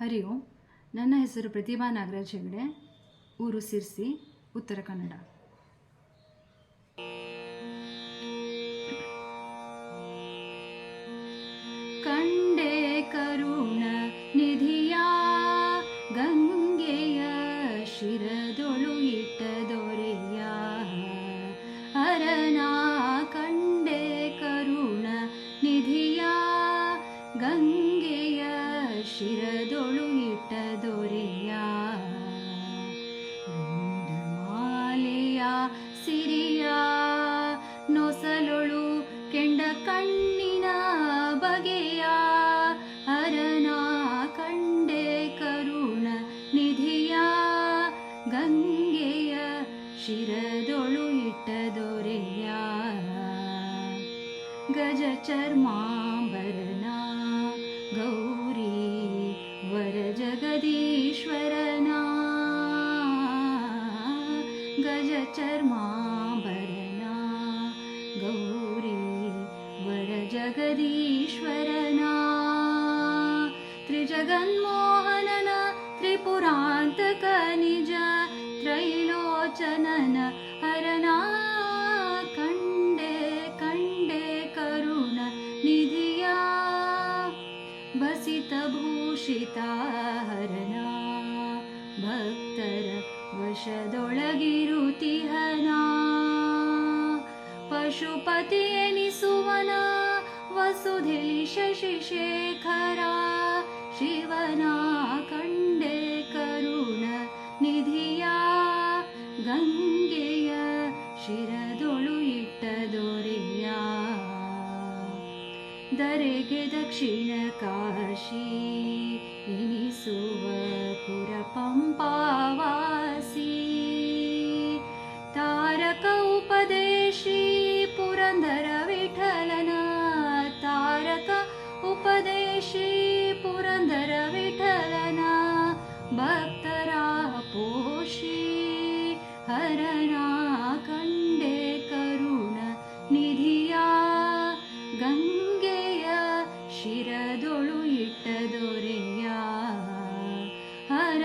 ಹರಿ ಓಂ ನನ್ನ ಹೆಸರು ಪ್ರತಿಭಾ ನಾಗರಾಜ್ ಹೆಗಡೆ. ಊರು ಸಿರ್ಸಿ ಉತ್ತರ ಕನ್ನಡ. ಇಟ್ಟ ದೊರೆಯ ಮಾಲೆಯ ಸಿರಿಯ ನೊಸಲೊಳು ಕೆಂಡ ಕಣ್ಣಿನ ಬಗೆಯ ಅರನ ಕಂಡೆ ಕರುಣ ನಿಧಿಯ ಗಂಗೆಯ ಶಿರದೊಳು ಇಟ್ಟ ದೊರೆಯ ಗಜ ಚರ್ಮಾಂಬರನ ಗೌರಿ चर्माभरना गौरी वरजगदीश्वरना। त्रिजगन्मोहनन त्रिपुरान्तकनिज त्रैलोचनन हरना। कण्डे कण्डे करुण निधिया। भसितभूषिता हरना। भक्त ಬಸಿತ ಭೂಷಿತ ಹರನ ಭಕ್ತರ ವಶದೊಳಗಿರುತಿಹನ ಪಶುಪತಿ ಎನಿಸುವನ ವಸುಧೆಲಿ ಶಶಿಶೇಖರ ಶಿವನ ಕಂಡೆ ಕರುಣ ನಿಧಿಯ ಗಂಗೆಯ ಶಿರದೊಳು ಇಟ್ಟ ದೊರೆಯ ದರೆಗೆ ದಕ್ಷಿಣ ಕಾಶಿ श्री पुरन्दर विठलन तारक उपदेशी पुरन्दर विठलना भक्तरापोषी हरना खण्डे करुण निधिया गङ्गेय शिरदोळु इट्ट दुर्या हर